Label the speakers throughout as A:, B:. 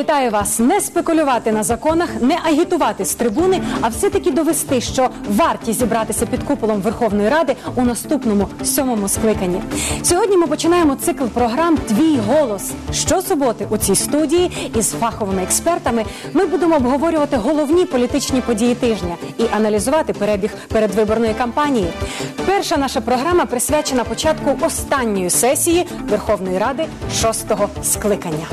A: Вітаю вас! Не спекулювати на законах, не агітувати з трибуни, а все-таки довести, що варті зібратися під куполом Верховної Ради у наступному сьомому скликанні. Сьогодні ми починаємо цикл програм Твій голос. Щосуботи у цій студії із фаховими експертами ми будемо обговорювати головні політичні події тижня і аналізувати перебіг передвиборної кампанії. Перша наша програма присвячена початку останньої сесії Верховної Ради шостого скликання.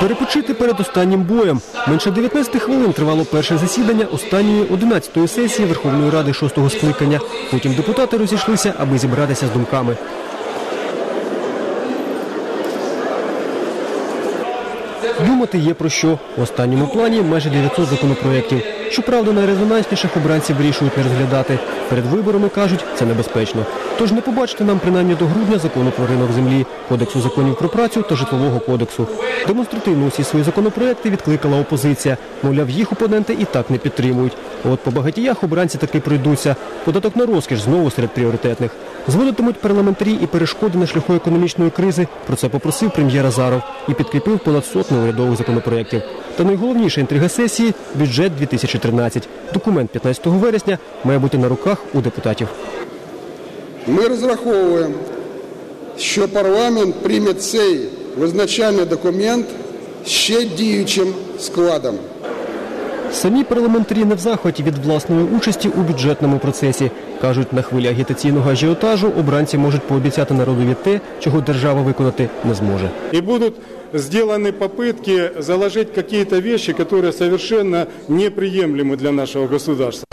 B: Перепочити перед останнім боєм. Менше 19 хвилин тривало перше засідання останньої 11-ї сесії Верховної Ради шостого скликання. Потім депутати розійшлися, аби зібратися з думками. Думати є про що. В останньому плані майже 900 законопроєктів. Щоправда, найрезонансніших обранців вирішують не розглядати. Перед виборами кажуть, це небезпечно. Тож не побачите нам принаймні до грудня закону про ринок землі, кодексу законів про працю та житлового кодексу. Демонстративно усі свої законопроекти відкликала опозиція. Мовляв, їх опоненти і так не підтримують. От по багатіях обранці таки пройдуться. Податок на розкіш знову серед пріоритетних. Зводитимуть парламентарі і перешкоди на шляху економічної кризи. Про це попросив прем'єр Азаров і підкріпив понад сотню урядових законопроєктів. Та найголовніша інтрига сесії бюджет 2013. Документ 15 вересня має бути на руках у депутатів.
C: Ми розраховуємо, що парламент прийме цей визначальний документ ще діючим складом.
B: Самі парламентарі не в захваті від власної участі у бюджетному процесі. Кажуть, на хвилі агітаційного ажіотажу обранці можуть пообіцяти народові те, чого держава виконати не зможе.
D: И будут сделаны попытки заложить какие-то вещи, которые совершенно неприемлемы для нашего государства.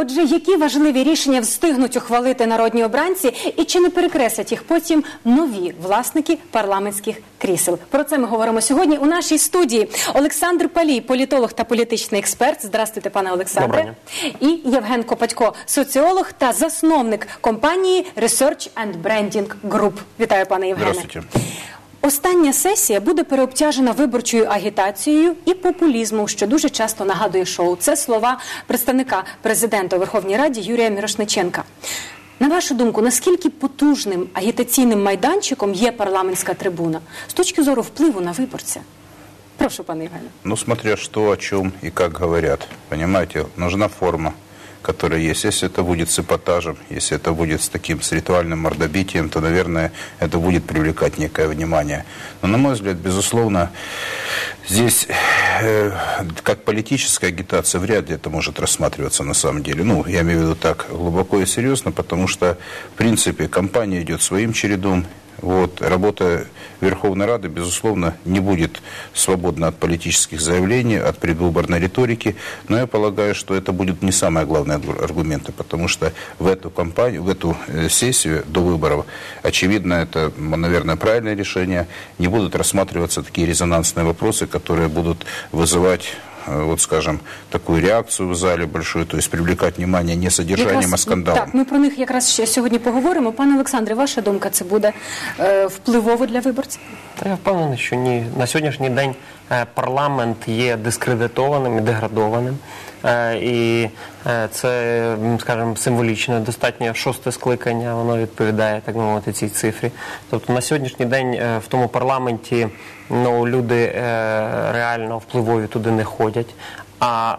A: Отже, які важливі рішення встигнуть ухвалити народні обранці, і чи не перекреслять їх потім нові власники парламентських крісел? Про це ми говоримо сьогодні у нашій студії. Олександр Палій, політолог та політичний експерт. Здравствуйте, пане Олександре. І Євген Копатько, соціолог та засновник компанії Research and Branding Group. Вітаю, пане Євгене.
E: Здравствуйте.
A: Остання сесія буде переобтяжена виборчою агітацією і популізмом, що дуже часто нагадує шоу. Це слова представника президента у Верховній Раді Юрія Мірошниченка. На вашу думку, наскільки потужним агітаційним майданчиком є парламентська трибуна з точки зору впливу на виборця? Прошу, пане Євгене.
E: Ну, смотря что, о чем и как говорят. Понимаете, нужна форма, которая есть. Если это будет с эпатажем, если это будет с таким с ритуальным мордобитием, то, наверное, это будет привлекать некое внимание. Но, на мой взгляд, безусловно, здесь э, как политическая агитация вряд ли это может рассматриваться на самом деле. Ну, я имею в виду так глубоко и серьезно, потому что, в принципе, кампания идет своим чередом. Вот, работа Верховной Рады, безусловно, не будет свободна от политических заявлений, от предвыборной риторики, но я полагаю, что это будет не самые главные аргу- аргументы, потому что в эту кампанию, в эту э, сессию до выборов, очевидно, это, наверное, правильное решение, не будут рассматриваться такие резонансные вопросы, которые будут вызывать вот, скажем, такую реакцию в залі большую, то есть привлекать внимание не содержанием, а скандалом.
A: так, ми про них якраз ще сьогодні поговоримо. Пане Олександре, ваша думка це буде е, впливово для виборців?
F: Та я впевнений, що ні. На сьогоднішній день е, парламент є дискредитованим і деградованим. Е, І е, це, скажімо, символічно. Достатньо шосте скликання, воно відповідає, так мовити, цій цифрі. Тобто на сьогоднішній день е, в тому парламенті ну, люди реально впливові туди не ходять. А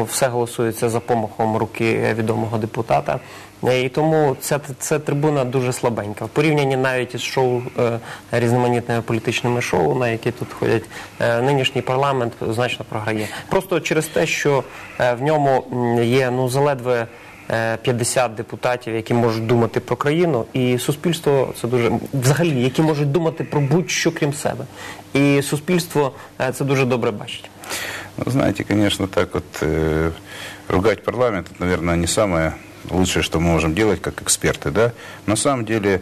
F: е, все голосується за помахом руки відомого депутата. Е, І тому ця, ця трибуна дуже слабенька. В порівнянні навіть із шоу е, різноманітними політичними шоу, на які тут ходять, нинішній парламент значно програє. Просто через те, що в ньому є ну заледве. е, 50 депутатів, які можуть думати про країну, і суспільство це дуже взагалі, які можуть думати про будь-що крім себе. І суспільство це дуже добре бачить.
E: Ну, знаете, конечно, так вот э, ругать парламент, это, наверное, не самое лучшее, что мы можем делать как эксперты, да. На самом деле,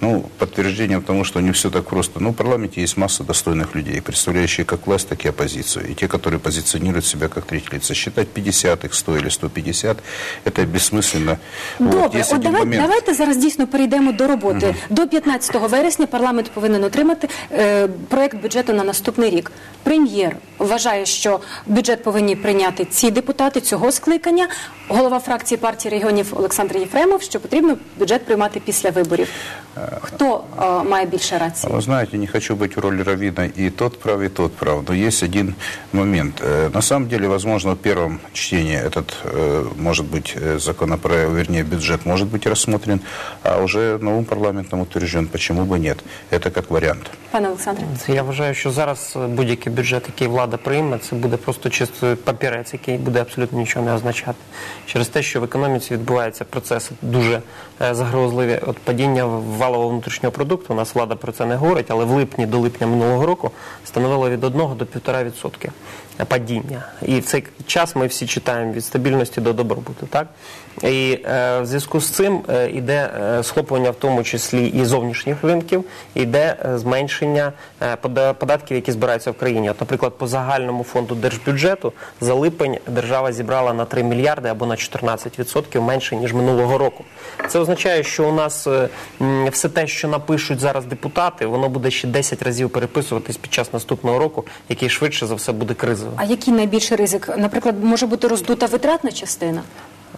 E: ну, подтверждением тому, что не все так просто. Ну, в парламенте есть масса достойных людей, представляющие как власть, так и оппозицию. И те, которые позиционируют себя как третьи лица. Считать 50 их 100 или 150, это бессмысленно. Вот,
A: Добре,
E: есть
A: от
E: один
A: давай,
E: момент.
A: давайте зараз дійсно перейдемо до роботи. До 15 вересня парламент повинен отримати е, проект бюджету на наступний рік. Прем'єр вважає, що бюджет повинні прийняти ці депутати цього скликання. Голова фракції партії регіонів Олександр Єфремов, що потрібно бюджет приймати після виборів. Хто е, має більше рації?
E: Вы знаете, не хочу быть в роли раввина, и тот прав, и тот прав. Но есть один момент. Э, На самом деле, возможно, в первом чтении этот, э, может быть, э, законопроект, вернее, бюджет может быть рассмотрен, а уже новым парламентом утвержден. Почему бы нет? Это как вариант.
A: Пане Олександре.
F: Це Я вважаю, що зараз е, будь-який бюджет, який влада прийме, це буде просто чисто папірець, який буде абсолютно нічого не означати. Через те, що в економіці відбуваються процеси дуже е, загрозливі. От падіння валового внутрішнього продукту, у нас влада про це не говорить, але в липні до липня минулого року становило від 1 до 1,5% падіння. І в цей час ми всі читаємо від стабільності до добробуту. Так? І е, в зв'язку з цим е, е, схоплення в тому числі і зовнішніх ринків, іде е, зменшення е, податків, які збираються в країні. От, наприклад, по загальному фонду держбюджету за липень держава зібрала на 3 мільярди або на 14% менше ніж минулого року. Це означає, що у нас е, все те, що напишуть зараз депутати, воно буде ще 10 разів переписуватись під час наступного року, який швидше за все буде кризовим.
A: А який найбільший ризик? Наприклад, може бути роздута витратна частина?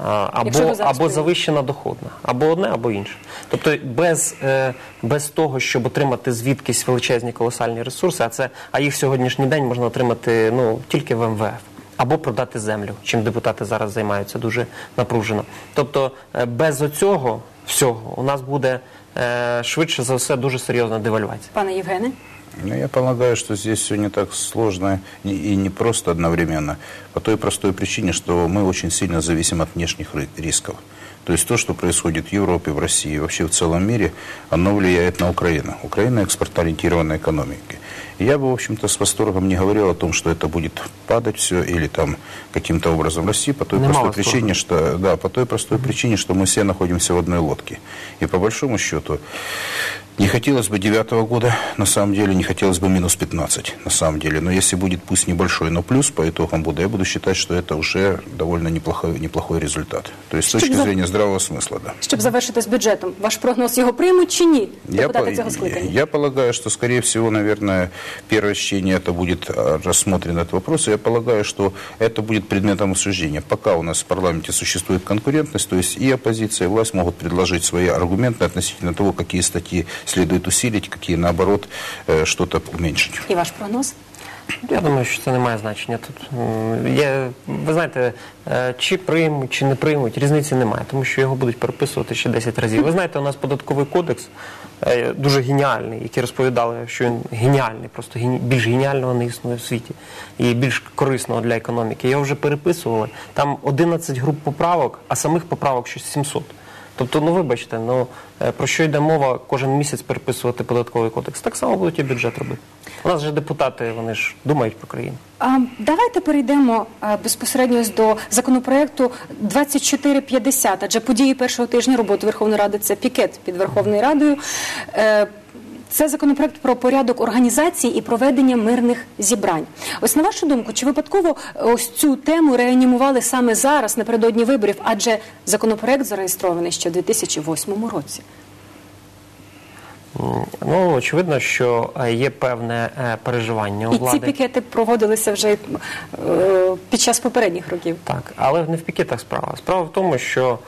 F: Або, або завищена доходна, або одне, або інше. Тобто без, е, без того, щоб отримати звідкись величезні колосальні ресурси, а це а їх сьогоднішній день можна отримати ну тільки в МВФ. Або продати землю, чим депутати зараз займаються дуже напружено. Тобто, е, без оцього всього у нас буде е, швидше за все дуже серйозна девальвація.
A: Пане Євгене?
E: Ну, я полагаю, что здесь все не так сложно и не просто одновременно. По той простой причине, что мы очень сильно зависим от внешних ри- рисков. То есть то, что происходит в Европе, в России и вообще в целом мире, оно влияет на Украину. Украина экспортоориентированная экономика. И я бы, в общем-то, с восторгом не говорил о том, что это будет падать все или там каким-то образом расти по той
F: Нема
E: простой причине, что да, по той простой причине, что мы все находимся в одной лодке. И по большому счету не хотелось бы девятого года, на самом деле, не хотелось бы минус 15, на самом деле. Но если будет пусть небольшой, но плюс по итогам года, я буду считать, что это уже довольно неплохой, неплохой результат. То есть с точки
A: за-
E: зрения здравого смысла, да.
A: Щоб завершити з бюджетом, ваш прогноз його приймуть чи ні?
E: Я,
A: Депутати
E: по-
A: цього скликання.
E: я полагаю, что, скорее всего, наверное, первое чтение это будет а, рассмотрен этот вопрос. И я полагаю, что это будет предметом обсуждения. Пока у нас в парламенте существует конкурентность, то есть и оппозиция, и власть могут предложить свои аргументы относительно того, какие статьи следует усилить, какие, наоборот, э, что-то уменьшить.
A: І ваш прогноз?
F: Я думаю, що це не має значення. Тут м, є, ви знаєте, е, чи приймуть, чи не приймуть, різниці немає, тому що його будуть переписувати ще 10 разів. Ви знаєте, у нас податковий кодекс е, дуже геніальний, який розповідали, що він геніальний, просто гені- більш геніального не існує в світі і більш корисного для економіки. Його вже переписували. Там 11 груп поправок, а самих поправок щось 700. Тобто, ну вибачте, ну е, про що йде мова кожен місяць переписувати податковий кодекс? Так само будуть і бюджет робити. У нас же депутати, вони ж думають про країну.
A: А, давайте перейдемо а, безпосередньо ось до законопроекту 2450, адже події першого тижня роботи Верховної Ради це пікет під Верховною Радою. Е, це законопроект про порядок організації і проведення мирних зібрань. Ось на вашу думку, чи випадково е, ось цю тему реанімували саме зараз, напередодні виборів, адже законопроект зареєстрований ще в 2008 році?
F: Ну, очевидно, що е, є певне е, переживання у
A: І ці пікети проводилися вже під час попередніх років.
F: Так, але не в пікетах справа. Справа в тому, що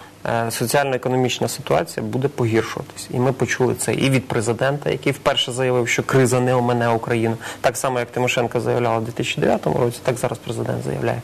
F: соціально-економічна ситуація буде погіршуватись. І ми почули це і від президента, який вперше заявив, що криза не омине Україну. Так само, як Тимошенко заявляла в 2009 році, так зараз президент заявляє.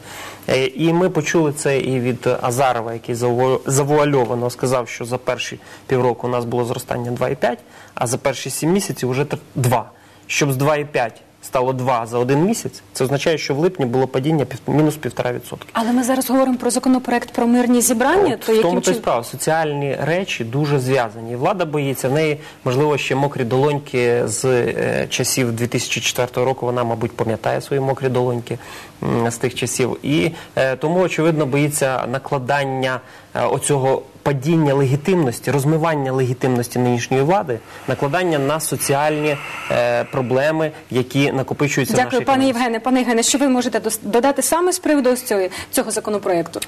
F: Е, І ми почули це і від Азарова, який завуа- завуальовано сказав, що за перші півроку у нас було зростання 2,5, а за перші 7 місяців вже 2. Щоб з 2,5 стало 2 за один місяць, це означає, що в липні було падіння пів- мінус 1,5%.
A: Але ми зараз говоримо про законопроект про мирні зібрання.
F: От
A: то
F: в тому то й справа. Соціальні речі дуже зв'язані. Влада боїться. В неї, можливо, ще мокрі долоньки з е, часів 2004 року. Вона, мабуть, пам'ятає свої мокрі долоньки м, з тих часів. І е, тому, очевидно, боїться накладання е, оцього падіння легітимності, розмивання легітимності нинішньої влади, накладання на соціальні е, проблеми, які накопичуються в нашій
A: Дякую, пане. Євгене. Пане Євгене, що ви можете додати саме з приводу ось цього, цього законопроекту?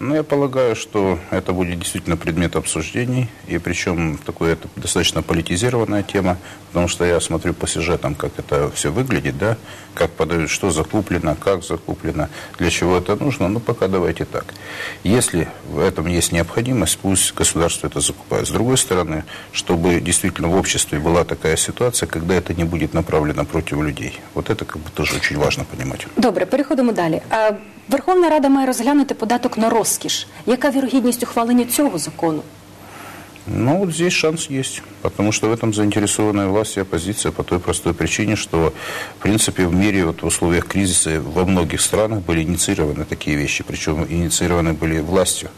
E: Ну, я полагаю, что это будет действительно предмет обсуждений, и причем такое это достаточно политизированная тема, потому что я смотрю по сюжетам, как это все выглядит, да, как подают, что закуплено, как закуплено, для чего это нужно, ну, пока давайте так. Если в этом есть необходимость, пусть государство это закупает. С другой стороны, чтобы действительно в обществе была такая ситуация, когда это не будет направлено против людей. Вот это как бы тоже очень важно понимать.
A: Добре, переходимо далі. Е, Верховна Рада має розглянути податок на розкіш. Яка вірогідність ухвалення цього закону?
E: Ну, вот здесь шанс есть, потому что в этом заинтересованная власть и оппозиция по той простой причине, что, в принципе, в мире вот в условиях кризиса во многих странах были инициированы такие вещи, причем инициированы были властью,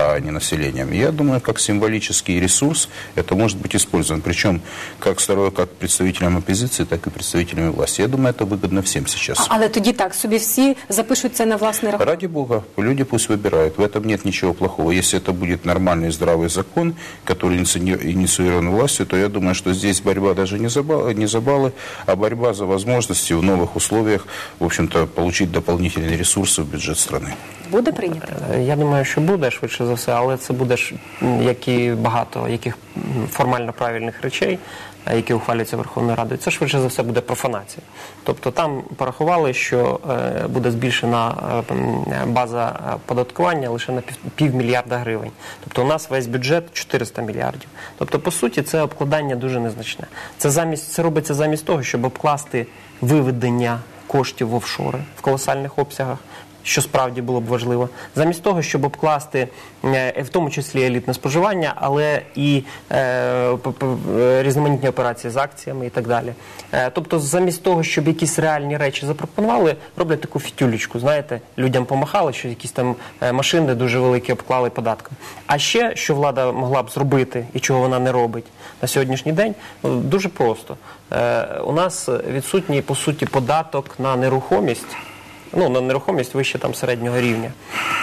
E: а не населением. И я думаю, как символический ресурс это может быть использован, причем как, сторон, как представителям оппозиции, так и представителями власти. Я думаю, это выгодно всем сейчас.
A: Але тоді так собі всі запишуть це на власний рахунок.
E: Ради бога, люди пусть выбирают. В этом нет ничего плохого. Если это будет нормальный здравый закон, который иници- инициирован властью, то я думаю, что здесь борьба даже не за, баллы, не за баллы, а борьба за возможности в новых условиях, в общем-то, получить дополнительные ресурсы в бюджет страны.
A: Буде прийнято?
F: Е, Я думаю, що буде швидше за все, але це буде ж як і багато яких формально правильних речей, які ухвалюються Верховною Радою. Це швидше за все буде профанація. Тобто там порахували, що е, буде збільшена е, база е, податкування лише на пів, півмільярда гривень. Тобто у нас весь бюджет 400 мільярдів. Тобто, по суті, це обкладання дуже незначне. Це замість це робиться замість того, щоб обкласти виведення коштів в офшори в колосальних обсягах що справді було б важливо, замість того, щоб обкласти е, в тому числі елітне споживання, але і е, е, різноманітні операції з акціями і так далі. Тобто, замість того, щоб якісь реальні речі запропонували, роблять таку фітюлечку, знаєте, людям помахали, що якісь там машини дуже великі обклали податком. А ще що влада могла б зробити і чого вона не робить на сьогоднішній день, ну, дуже просто. У нас відсутній по суті податок на нерухомість ну, на нерухомість вище там середнього рівня.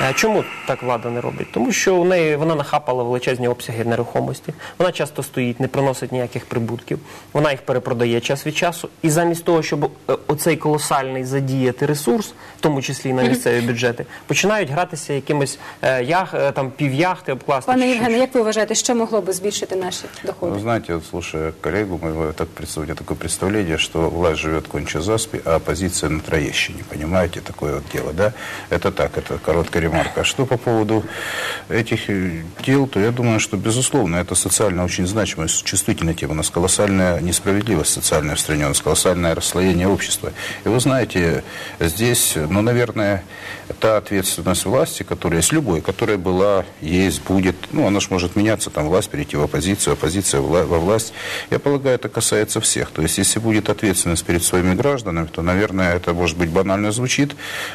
F: Е, Чому так влада не робить? Тому що у неї вона нахапала величезні обсяги нерухомості. Вона часто стоїть, не приносить ніяких прибутків. Вона їх перепродає час від часу. І замість того, щоб е, оцей колосальний задіяти ресурс, в тому числі і на місцеві бюджети, починають гратися якимось е, ях, там півяхти обкласти.
A: Пане Євгене, як ви вважаєте, що могло би збільшити наші доходи?
E: Вы знаете, вот слушая коллегу моего, так, пред- у меня такое представление, что власть живет конче заспи, а оппозиция на Троещине. Понимаете, такое вот дело, да? Это так, это короткая ремарка. А что по поводу этих э, дел, то я думаю, что, безусловно, это социально очень значимая, чувствительная тема. У нас колоссальная несправедливость социальная в стране, у нас колоссальное расслоение общества. И вы знаете, здесь, ну, наверное, та ответственность власти, которая есть любой, которая была, есть, будет, ну, она же может меняться, там, власть перейти в оппозицию, оппозиция во власть. Я полагаю, это касается всех. То есть, если будет ответственность перед своими гражданами, то, наверное, это, может быть, банально звучит,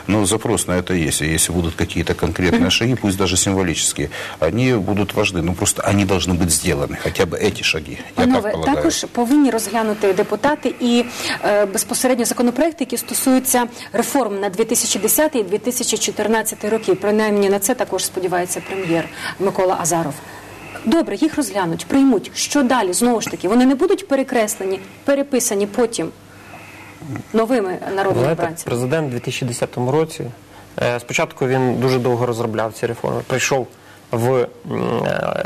E: но запрос на это есть. И если будут какие-то конкретные шаги, пусть даже символические, они будут важны. Ну, просто они должны быть сделаны, хотя бы эти шаги. Я так
A: Панове,
E: полагаю.
A: також повинні розглянути депутати і е, безпосередньо законопроекти, які стосуються реформ на 2010 і 2014 роки. Принаймні на це також сподівається прем'єр Микола Азаров. Добре, їх розглянуть, приймуть. Що далі? Знову ж таки, вони не будуть перекреслені, переписані потім новими народними
F: Знаєте,
A: обранцями.
F: президент у 2010 році е, спочатку він дуже довго розробляв ці реформи. Прийшов в е,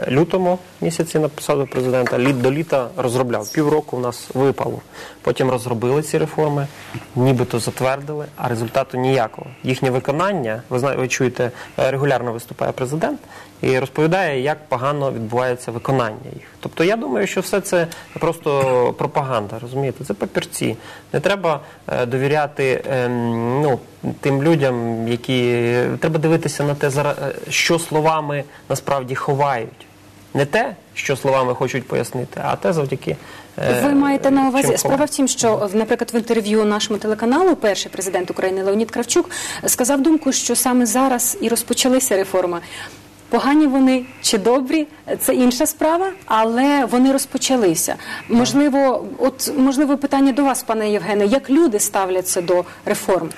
F: лютому місяці на посаду президента, літ до літа розробляв. Півроку у нас випало. Потім розробили ці реформи, нібито затвердили, а результату ніякого. Їхнє виконання, ви знаєте, ви чуєте, е, регулярно виступає президент і розповідає, як погано відбувається виконання їх. Тобто я думаю, що все це просто пропаганда, розумієте? Це папірці. Не треба е, довіряти ем, ну, тим людям, які треба дивитися на те, е, що словами насправді ховають. Не те, що словами хочуть пояснити, а те завдяки. е,
A: Ви маєте на увазі справа в тім, що наприклад в інтерв'ю нашому телеканалу перший президент України Леонід Кравчук сказав думку, що саме зараз і розпочалися реформи. Погані вони чи добрі, це інша справа, але вони розпочалися. Можливо, от можливо, питання до вас, пане Євгене, як люди ставляться до реформ?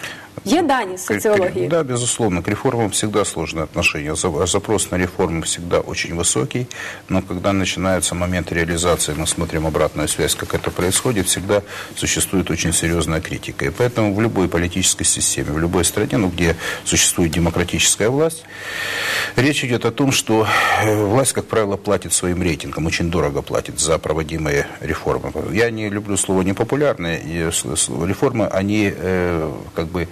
A: Є дані з
E: К- к-
A: соціології.
E: Да, безусловно, к реформам всегда сложное отношение. За- Запрос на реформу всегда очень высокий, но когда начинается момент реализации, мы смотрим обратную связь, как это происходит, всегда существует очень серьезная критика. И поэтому в любой политической системе, в любой стране, ну, где существует демократическая власть, речь идет о том, что э, власть, как правило, платит своим рейтингом, очень дорого платит за проводимые реформы. Я не люблю слово непопулярные, реформы, они э, как бы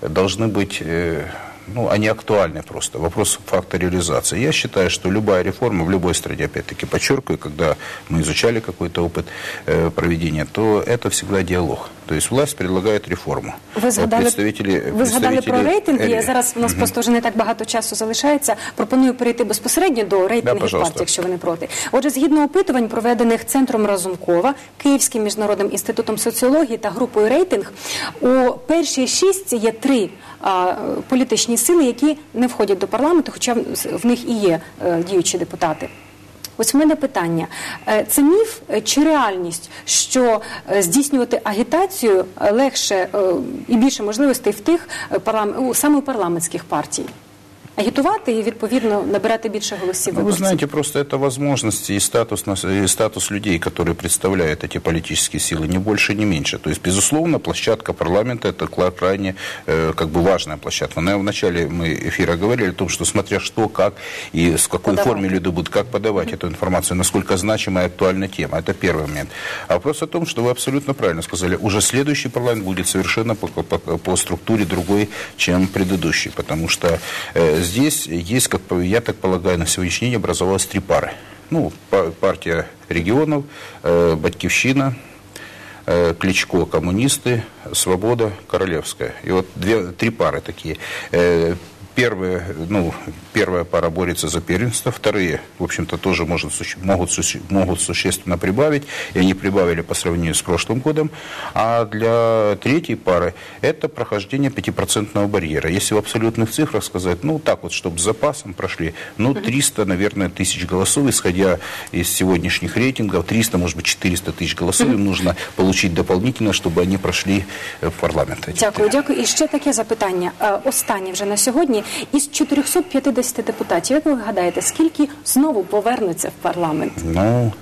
E: должны быть, э, ну, они актуальны просто. Вопрос факта реализации. Я считаю, что любая реформа в любой стране, опять-таки подчеркиваю, когда мы изучали какой-то опыт э, проведения, то это всегда диалог. То есть власть предлагает реформу.
A: Ви згадали,
E: Представители,
A: ви згадали про рейтинги.
E: Э,
A: Зараз у нас просто вже не так багато часу залишається. Пропоную перейти безпосередньо до рейтингів
E: пожалуйста.
A: партій, якщо ви не проти. Отже, згідно опитувань, проведених центром Разумкова, Київським міжнародним інститутом соціології та групою рейтинг, у першій шістці є три а, політичні сили, які не входять до парламенту, хоча в в них і є е, діючі депутати. Ось в мене питання: Е, це міф е, чи реальність, що е, здійснювати агітацію легше і більше можливостей в тих саме парламентських партій? Агітувати і відповідно набирати більше голосів
E: Ну, Вы
A: виборців?
E: знаете, просто это возможности и статус, нас- и статус людей, которые представляют эти политические силы, не больше, не меньше. То есть, безусловно, площадка парламента – это кла- крайне э, как бы важная площадка. Но в начале мы эфира говорили о том, что смотря что, как и с какой
A: Подавать.
E: форме люди будут, как подавать эту информацию, насколько значимая и актуальна тема. Это первый момент. А вопрос о том, что вы абсолютно правильно сказали, уже следующий парламент будет совершенно по, по- по структуре другой, чем предыдущий. Потому что э, здесь есть, как я так полагаю, на сегодняшний день образовалось три пары. Ну, па- партия регионов, э, Батьковщина, э, Кличко коммунисты, Свобода Королевская. И вот две, три пары такие. Э, Первые, ну, первая пара борется за первенство, вторые, в общем-то, тоже может, суще- могут, суще- могут существенно прибавить, и они прибавили по сравнению с прошлым годом. А для третьей пары это прохождение пятипроцентного барьера. Если в абсолютных цифрах сказать, ну, так вот, чтобы с запасом прошли, ну, 300, наверное, тысяч голосов, исходя из сегодняшних рейтингов, 300, может быть, 400 тысяч голосов им нужно получить дополнительно, чтобы они прошли э, в парламент. эти
A: Дякую, дякую. І ще таке запитання. Е, Останнє вже на сьогодні. Із 450 депутатів, як ви гадаєте, скільки знову повернуться в парламент?
E: Ну,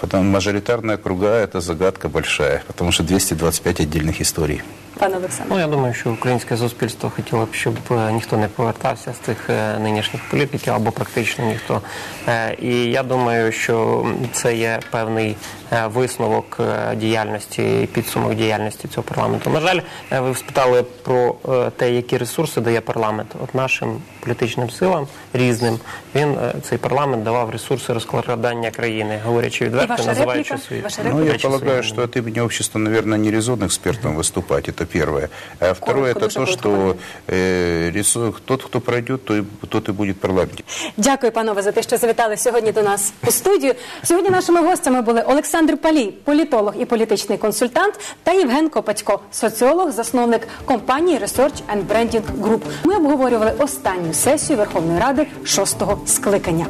E: потом мажоритарная круга – это загадка большая, потому что 225 отдельных историй
A: Пане Олександре.
F: Ну, я думаю, що українське суспільство хотіло б, щоб е, ніхто не повертався з тих е, нинішніх політиків або практично ніхто. Е, І я думаю, що це є певний е, висновок е, діяльності і підсумок діяльності цього парламенту. На жаль, е, ви спитали про е, те, які ресурси дає парламент. От нашим політичним силам різним він е, цей парламент давав ресурси розкладання країни, говорячи
A: І
F: відверто,
A: ваша
F: називаючи
A: репліка?
F: свої
A: Ваша
E: Ну,
A: репліка?
E: я
F: речі
E: полагаю,
F: своїми
E: что от имени общества, наверное, не резон экспертам выступать, это первое. А второе,
A: Коротко,
E: это то,
A: коротко,
E: что э, тот, кто пройдет, то тот и будет в парламенте.
A: Дякую, панове, за те, що завітали сьогодні до нас у студію. Сьогодні нашими гостями були Олександр Палій, політолог і політичний консультант, та Євген Копатько, соціолог, засновник компанії Research and Branding Group. Ми обговорювали останню сесію Верховної Ради шостого скликання.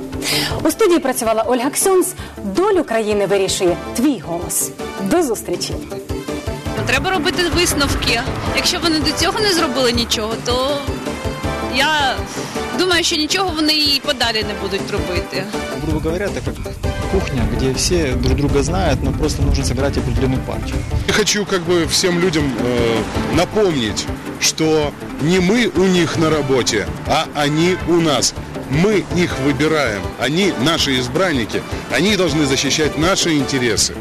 A: У студії працювала Ольга Ксьонс. Долю країни вирішує твій голос. До зустрічі.
G: Ну, Треба робити висновки. Якщо вони до цього не зробили нічого, то я думаю, що нічого вони і подалі не будуть робити.
H: грубо говоря, это как кухня, где все друг друга знают, но просто нужно сыграть определенную партию.
I: Я хочу как бы всем людям э, напомнить, что не мы у них на работе, а они у нас. Мы их выбираем, они наши избранники, они должны защищать наши интересы.